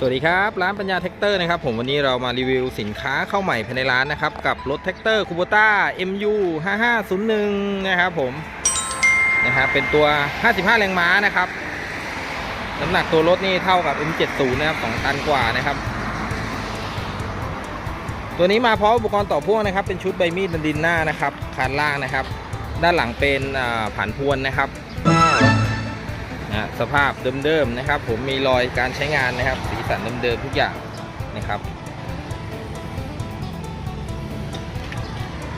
สวัสดีครับร้านปัญญาแท็กเตอร์นะครับผมวันนี้เรามารีวิวสินค้าเข้าใหม่ภายในร้านนะครับกับรถแท็กเตอร์คูโบต้า MU 5501 นะครับผมนะครับเป็นตัว 55 แรงม้านะครับน้ำหนักตัวรถนี่เท่ากับ M70 นะครับ2ตันกว่านะครับ ตัวนี้มาพร้อมอุปกรณ์ต่อพ่วงนะครับ เป็นชุดใบมีดดินหน้านะครับคานล่างนะครับ ด้านหลังเป็นผ่านพวนนะครับนะสภาพเดิมๆนะครับ ผมมีรอยการใช้งานนะครับ สันเดิมๆทุกอย่างนะครับ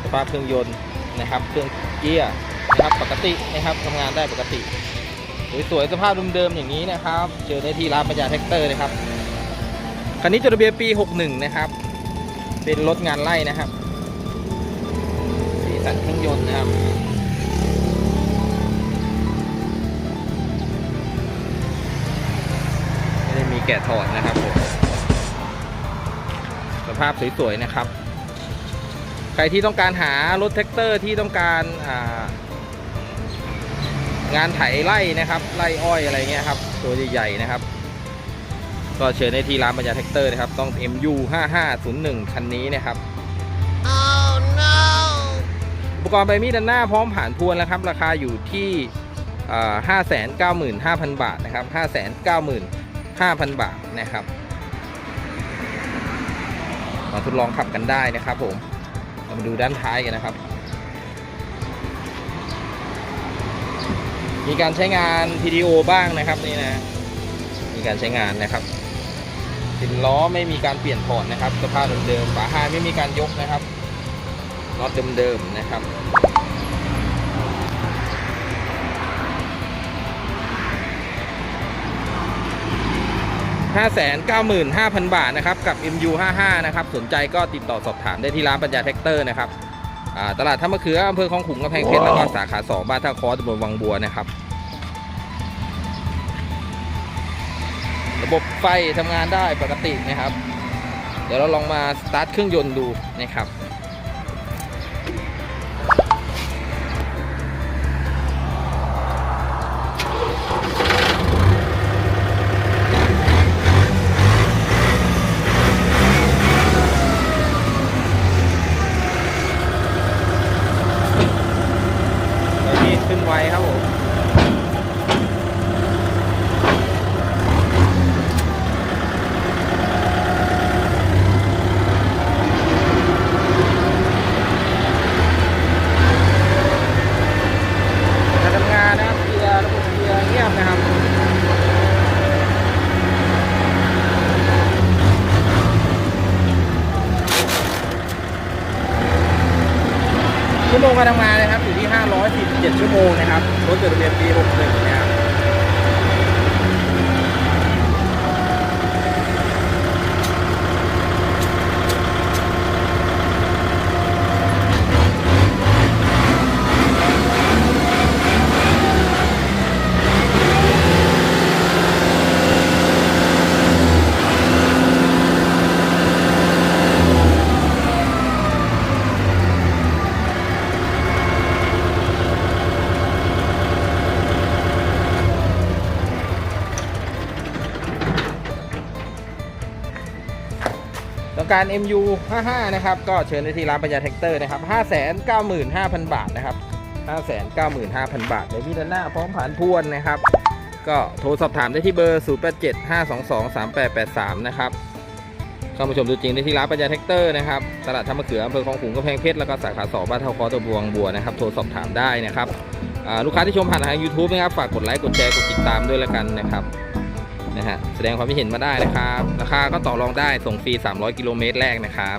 สภาพเครื่องยนต์นะครับเครื่องเกียร์นะครับปกตินะครับทำงานได้ปกติสวยๆสภาพเดิมๆอย่างนี้นะครับ เจอได้ที่ร้านปัญญาแท็กเตอร์นะครับคันนี้จดทะเบียนปี 61 นะครับ เป็นรถงานไล่นะครับสีสันเครื่องยนต์นะครับ แกะถอดนะครับผมสภาพสวยๆนะครับ ใครที่ต้องการหารถแท็กเตอร์ที่ต้องการอ่างานไถไล่นะครับไล่อ้อยอะไรเงี้ยครับ ตัวใหญ่ๆนะครับ ก็เชิญได้ที่ร้านปัญญาแท็กเตอร์นะครับ ต้อง MU 5501 คันนี้นะครับ Oh no! อุปกรณ์ใบมีดด้านหน้าพร้อมผ่านพวนแล้วครับ ราคาอยู่ที่ห้าแสนเก้าหมื่นห้าพันบาทนะครับห้าแสนเก้าหมื่นห้าพันบาทนะครับมาทดลองขับกันได้นะครับผมเรามาดูด้านท้ายกันนะครับ มีการใช้งาน PDO บ้างนะครับนี่นะ มีการใช้งานนะครับสินล้อไม่มีการเปลี่ยนถอดนะครับสภาพเดิมๆฝาท้ายไม่มีการยกนะครับน็อตเดิมๆนะครับ 595,000 บาทนะครับกับ MU55 นะครับสนใจก็ติดต่อสอบถามได้ที่ร้านปัญญาแท็กเตอร์นะครับตลาดท่ามะเขืออำเภอคลองขุงกำแพงเพชรแล้วก็สาขา 2 บ้านท่าคอตำบลวังบัวนะครับ ระบบไฟทำงานได้ปกตินะครับ เดี๋ยวเราลองมาสตาร์ทเครื่องยนต์ดูนะครับ ชั่วโมงการทำงานนะครับอยู่ที่ 547 ชั่วโมงนะครับรถจดทะเบียนปี61 การ MU 55 นะครับ ก็เชิญได้ที่ร้านปัญญาแท็กเตอร์นะครับ 595,000 บาทนะครับ 595,000 บาทในวิดานน้าพร้อมผ่านพวนนะครับ ก็โทรสอบถามได้ที่เบอร์ 0875223883 นะครับเข้ามาชมตัวจริงได้ที่ร้านปัญญาแท็กเตอร์นะครับ ตลาดธรรมะเขืออำเภอคลองขุงกำแพงเพชร แล้วก็สาขาสองบ้านเท่าคอตัวบวงบัวนะครับ โทรสอบถามได้นะครับลูกค้าที่ชมผ่านทาง YouTube นะครับ ฝากกดไลค์ กดแชร์ กดติดตามด้วยละกันนะครับ นะฮะแสดงความคิดเห็นมาได้นะครับ ราคาก็ต่อรองได้ส่งฟรี 300 กิโลเมตรแรกนะครับ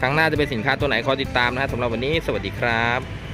ครั้งหน้าจะเป็นสินค้าตัวไหนขอติดตามนะฮะสำหรับวันนี้สวัสดีครับ